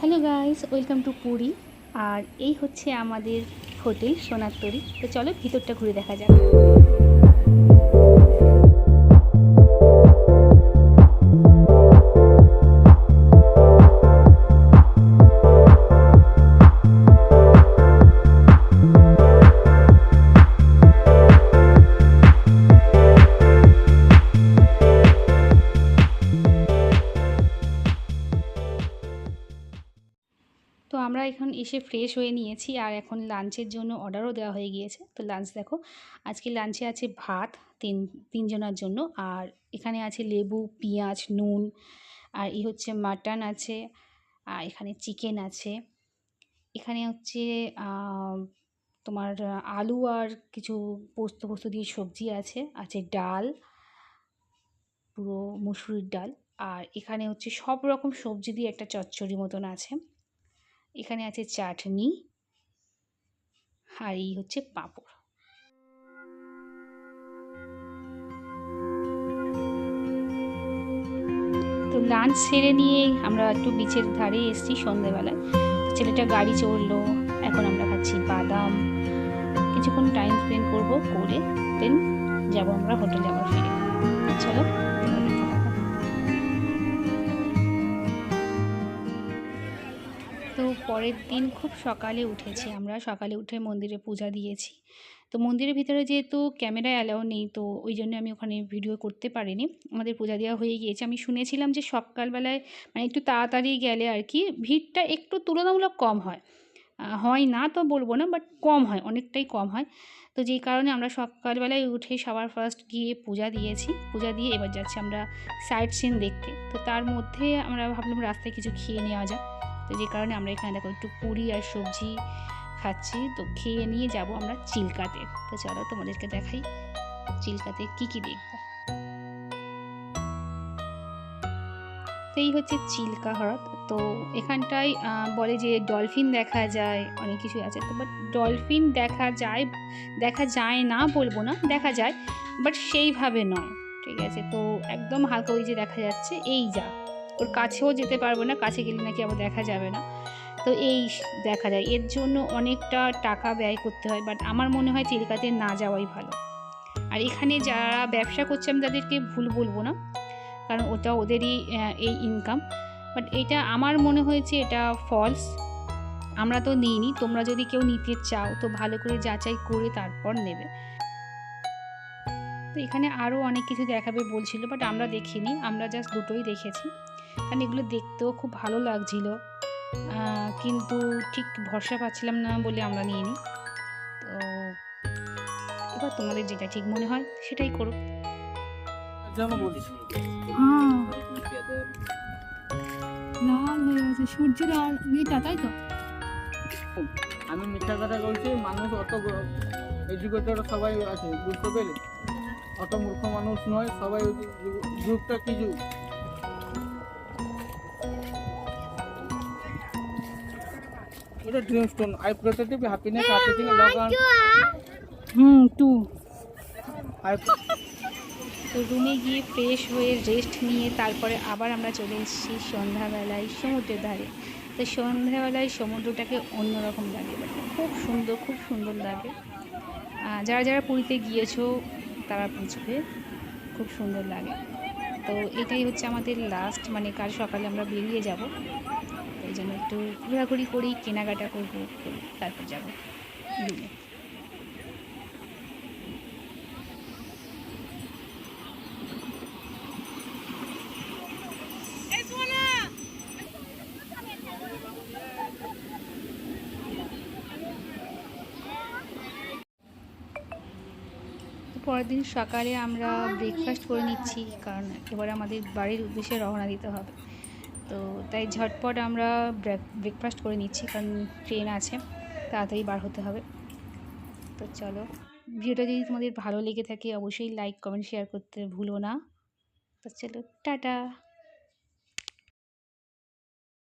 Hello guys, welcome to Puri. আর এই হচ্ছে আমাদের হোটেল সোনার তরী তো চলো ভিতরটা ঘুরে দেখা যাক। আমরা এখন এসে ফ্রেশ হয়ে নিয়েছি আর এখন লাঞ্চের জন্য অর্ডারও দেওয়া হয়ে গিয়েছে। তো লাঞ্চ দেখো, আজকে লাঞ্চে আছে ভাত তিন, তিনজনের জন্য আর এখানে আছে লেবু, পেঁয়াজ, নুন আর এই হচ্ছে মাটন আছে আর এখানে চিকেন আছে। এখানে হচ্ছে তোমার আলু আর কিছু পোস্ত পোস্ত দিয়ে সবজি আছে আছে ডাল, পুরো মুসুরির ডাল আর এখানে হচ্ছে সব রকম সবজি দিয়ে একটা চচ্চড়ি মতন আছে। এখানে আছে চাটনি আর এই হচ্ছে পাঁপড়। তো লাঞ্চ সেরে নিয়ে আমরা একটু বিচের ধারে এসেছি সন্ধেবেলায় ছেলেটা গাড়ি চড়লো, এখন আমরা খাচ্ছি বাদাম। কিছুক্ষণ টাইম স্পেন্ড করব, করে দেন যাব আমরা হোটেলে আবার ফিরে। চলো তো পরের দিন খুব সকালে উঠেছি আমরা। সকালে উঠে মন্দিরে পূজা দিয়েছি। তো মন্দিরের ভিতরে যেহেতু ক্যামেরা অ্যালাউ নেই, তো ওই জন্য আমি ওখানে ভিডিও করতে পারিনি। আমাদের পূজা দেওয়া হয়ে গিয়েছে। আমি শুনেছিলাম যে সকালবেলায় মানে একটু তাড়াতাড়ি গেলে আর কি ভিড়টা একটু তুলনামূলক কম হয়। হয় না তো বলব না বাট কম হয়, অনেকটাই কম হয়। তো যেই কারণে আমরা সকালবেলায় উঠে সবার ফার্স্ট গিয়ে পূজা দিয়েছি। পূজা দিয়ে এবার যাচ্ছি আমরা সাইট সিন দেখতে। তো তার মধ্যে আমরা ভাবলাম রাস্তায় কিছু খেয়ে নেওয়া যাক। তো যে কারণে আমরা এখানে দেখো একটু পুরি আর সবজি খাচ্ছি। তো খেয়ে নিয়ে যাব আমরা চিল্কাতে। তো চলো তোমাদেরকে দেখাই চিল্কাতে কি কি দেখব। এই হচ্ছে চিল্কা হ্রদ। তো এখানটায় বলে যে ডলফিন দেখা যায়, অনেক কিছুই আছে। তো বাট ডলফিন দেখা যায় দেখা যায় না বলব না, দেখা যায় বাট সেইভাবে নয়। ঠিক আছে? তো একদম হালকা ওই যে দেখা যাচ্ছে, এই যা। ওর কাছেও যেতে পারব না, কাছে গেলে নাকি আবার দেখা যাবে না। তো এই দেখা যায়, এর জন্য অনেকটা টাকা ব্যয় করতে হয় বাট আমার মনে হয় চিল্কাতে না যাওয়াই ভালো। আর এখানে যারা ব্যবসা করছে, আমি তাদেরকে ভুল বলব না, কারণ ওটা ওদেরই এই ইনকাম বাট এটা আমার মনে হয়েছে এটা ফলস আমরা তো নিইনি, তোমরা যদি কেউ নিতে চাও, তো ভালো করে যাচাই করে তারপর নেবে। তো এখানে আরও অনেক কিছু দেখাবে বলছিল বাট আমরা দেখিনি, আমরা জাস্ট দুটোই দেখেছি। কারণ এগুলো দেখতেও খুব ভালো লাগছিল। আহ, কিন্তু ঠিক ভরসা পাচ্ছিলাম না বলে আমরা নিয়ে নিই তো এবার তোমাদের যেটা ঠিক মনে হয় সেটাই করো। হ্যাঁ। লাল হয়ে গেছে সূর্যের আর ইয়েটা তাই তো? আমি মিথ্যা কথা বলছি মানুষ অত এডুকেটেড সবাই আছে বুঝতে পেলে অত মূর্খ মানুষ নয় সবাই ওই যে যুগ- এটা dream stone I protective happiness happy log on hmm to I তো রুমে গিয়ে ফ্রেশ হয়ে রেস্ট নিয়ে তারপরে আবার আমরা চলে এসেছি সন্ধ্যাবেলায় সমুদ্রের ধারে। তো সন্ধ্যাবেলায় সমুদ্রটাকে অন্যরকম লাগে মানে খুব সুন্দর খুব সুন্দর লাগে। যারা যারা পুরীতে গিয়েছো তারা বুঝবে খুব সুন্দর লাগে। তো এটাই হচ্ছে আমাদের লাস্ট মানে কাল সকালে আমরা বেরিয়ে যাব। এই জন্য একটু ঘোরাঘুরি করি কেনাকাটা করব করি, তারপর যাব রুমে। পরের দিন সকালে আমরা ব্রেকফাস্ট করে নিচ্ছি কারণ এবার আমাদের বাড়ির উদ্দেশ্যে রওনা দিতে হবে। তো তাই ঝটপট আমরা ব্রেকফাস্ট করে নিচ্ছি, কারণ ট্রেন আছে, তাড়াতাড়ি বার হতে হবে। তো চলো, ভিডিওটা যদি তোমাদের ভালো লেগে থাকে, অবশ্যই লাইক কমেন্ট শেয়ার করতে ভুলো না। তো চলো, টাটা!